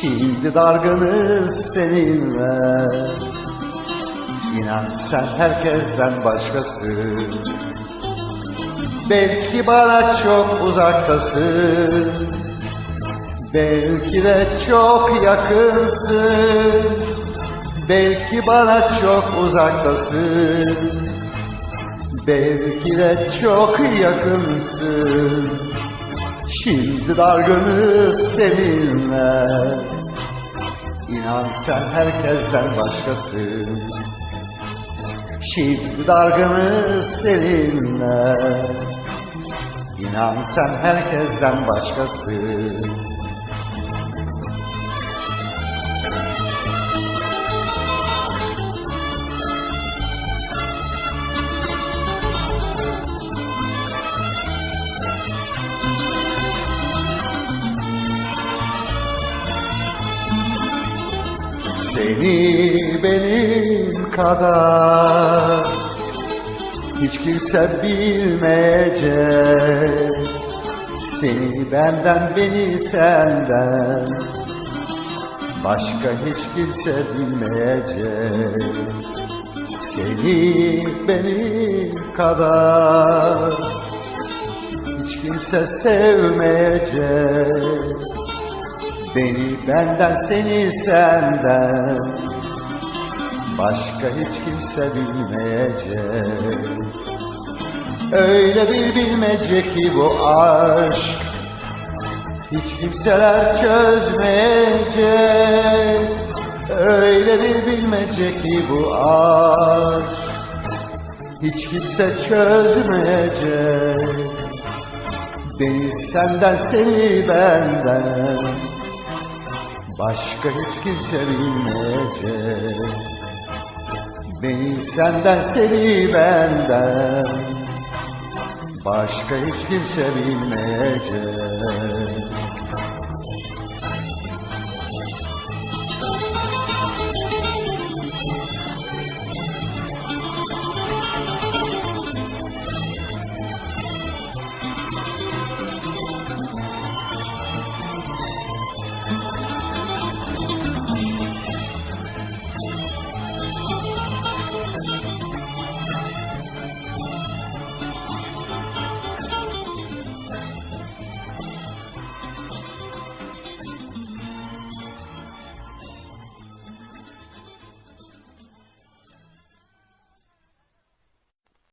Şimdi dargınız seninle. İnan sen herkesten başkasın. Belki bana çok uzaktasın. Belki de çok yakınsın. Belki bana çok uzaktasın. Belki de çok yakınsın Şimdi dargınız seninle. İnan sen herkesten başkasın. Şimdi dargınız seninle. İnan sen herkesten başkasın Seni benim kadar hiç kimse bilmeyecek. Seni benden beni senden Başka hiç kimse bilmeyecek. Seni benim kadar Hiç kimse sevmeyecek Beni benden seni senden. Başka hiç kimse bilmeyecek. Öyle bir bilmece ki bu aşk Hiç kimseler çözmeyecek. Öyle bir bilmece ki bu aşk Hiç kimse çözmeyecek. Beni senden seni benden Başka hiç kimse şey bilmeyecek Beni senden seni benden Başka hiç kimse şey bilmeyecek